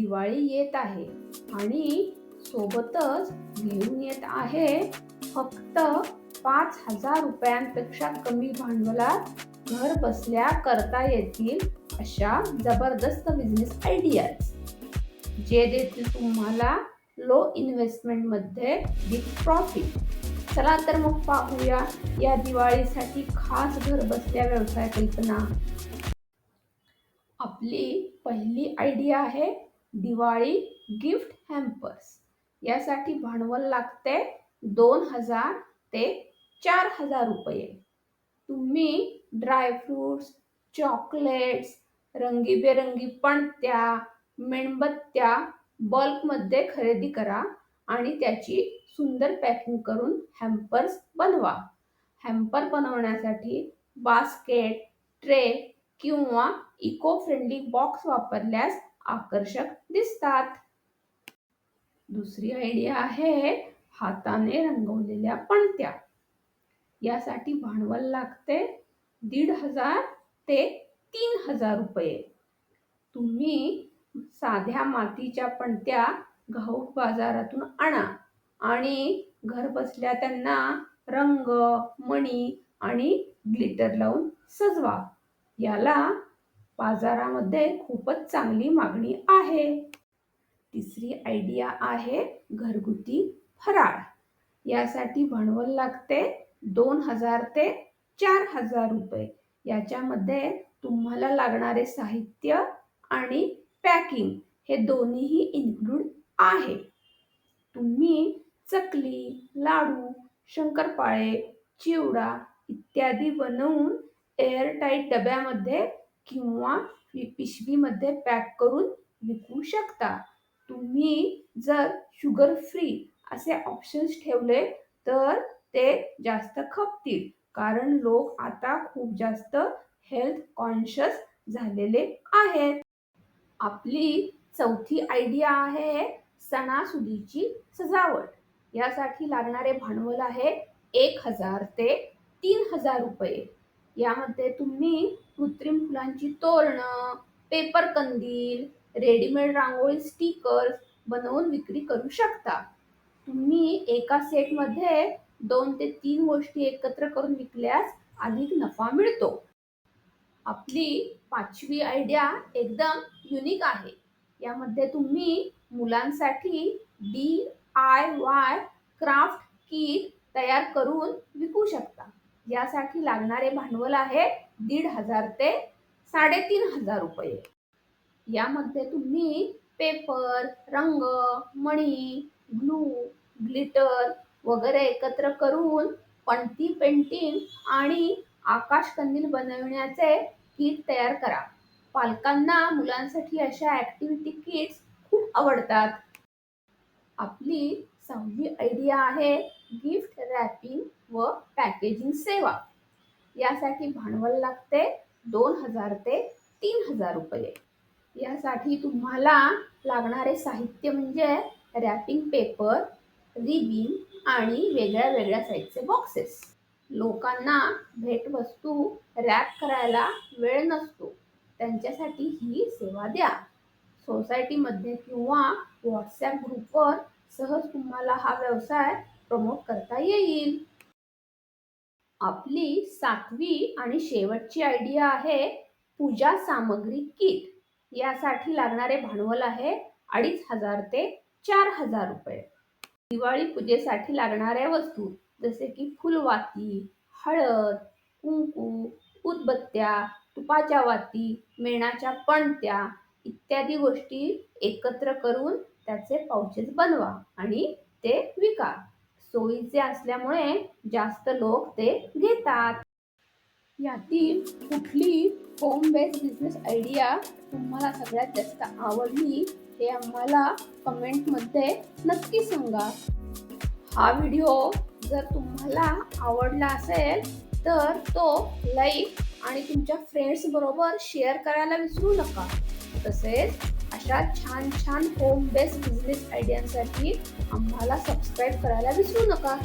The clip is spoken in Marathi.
दिवाळी येत आहे आणि सोबतच घेऊन येत आहे फक्त पाच हजार रुपयांपेक्षा कमी भांडवलात घर बसल्या करता येतील अशा जबरदस्त बिझनेस आयडियाज जे देतील तुम्हाला लो इन्व्हेस्टमेंटमध्ये बिग प्रॉफिट चला तर मग पाहूया या दिवाळीसाठी खास घर बसल्या व्यवसाय कल्पना. आपली पहिली आयडिया आहे दिवाळी गिफ्ट हॅम्पर्स. यासाठी भांडवल लागते दोन हजार ते चार हजार रुपये. तुम्ही ड्रायफ्रुट्स चॉकलेट्स रंगीबेरंगी पणत्या मेणबत्त्या बल्कमध्ये खरेदी करा आणि त्याची सुंदर पॅकिंग करून हॅम्पर्स बनवा. हॅम्पर बनवण्यासाठी बास्केट ट्रे किंवा इको फ्रेंडली बॉक्स वापरल्यास आकर्षक दिसतात. दुसरी आयडिया आहे हाताने रंगवलेल्या पणत्या. यासाठी भांडवल लागते दीड हजार ते तीन हजार रुपये. तुम्ही साध्या मातीच्या पणत्या घाऊक बाजारातून आणा आणि घर बसल्या त्यांना रंग मणी आणि ग्लिटर लावून सजवा. याला बाजारामध्ये खूपच चांगली मागणी आहे. तिसरी आयडिया आहे घरगुती फराळ. यासाठी भांडवल लागते दोन हजार ते चार हजार रुपये. याच्यामध्ये तुम्हाला लागणारे साहित्य आणि पॅकिंग हे दोन्हीही इन्क्लूड आहे. तुम्ही चकली लाडू शंकरपाळे चिवडा इत्यादी बनवून एअरटाईट डब्यामध्ये किंवा पिशवीमध्ये पॅक करून विकू शकता. तुम्ही जर शुगर फ्री असे ऑप्शन्स ठेवले तर ते जास्त खपतील. कारण लोक आता खूप जास्त हेल्थ कॉन्शियस झालेले आहेत. आपली चौथी आयडिया आहे सणासुदीची सजावट. यासाठी लागणारे भांडवल आहे एक हजार ते तीन हजार रुपये. यामध्ये तुम्ही कृत्रिम फुलांची तोरणं पेपर कंदील रेडीमेड रांगोळी स्टिकर्स बनवून विक्री करू शकता. तुम्ही एका सेटमध्ये दोन ते तीन गोष्टी एकत्र करून विकल्यास अधिक नफा मिळतो. आपली पाचवी आयडिया एकदम युनिक आहे. यामध्ये तुम्ही मुलांसाठी D I Y craft kit तयार करून विकू शकता. यासाठी लागणारे भांडवल आहे दीड हजार ते साडेतीन हजार रुपये. यामध्ये तुम्ही पेपर रंग मणी ग्लू ग्लिटर वगैरे एकत्र करून पणती पेंटिंग आणि आकाश कंदील बनविण्याचे किट तयार करा. पालकांना मुलांसाठी अशा ॲक्टिव्हिटी किट्स खूप आवडतात. आपली सहावी आयडिया आहे गिफ्ट रॅपिंग व पॅकेजिंग सेवा. यासाठी भांडवल लागते. दोन हजार ते तीन हजार रुपये. यासाठी तुम्हाला लागणारे साहित्य म्हणजे रॅपिंग पेपर रिबिन आणि वेगळ्या वेगळ्या साईजचे बॉक्सेस लोकांना भेटवस्तू रॅप करायला वेळ नसतो. त्यांच्यासाठी ही सेवा द्या. सोसायटीमध्ये किंवा व्हॉट्सॲप ग्रुपवर सहज तुम्हाला हा व्यवसाय प्रमोट करता येईल. आपली सातवी आणि शेवटची आयडिया आहे पूजा सामग्री किट यासाठी लागणारे भांडवल आहे अडीच हजार ते चार हजार रुपये. दिवाळी पूजेसाठी लागणाऱ्या वस्तू जसे की फुलवाती हळद कुंकू उदबत्त्या तुपाच्या वाती मेणाच्या पणत्या इत्यादी गोष्टी एकत्र करून त्याचे पाउचेस बनवा आणि ते विका. सोयीचे असल्यामुळे जास्त लोक ते घेतात. यातील कुठली होम बेस्ड बिझनेस आयडिया तुम्हाला सगळ्यात जास्त आवडली हे आम्हाला कमेंटमध्ये नक्की सांगा. हा व्हिडिओ जर तुम्हाला आवडला असेल तर तो लाईक आणि तुमच्या फ्रेंड्सबरोबर शेअर करायला विसरू नका. तसेच अशा छान छान होम बेस्ड बिझनेस आयडियांसाठी आम्हाला सबस्क्राईब करायला विसरू नका.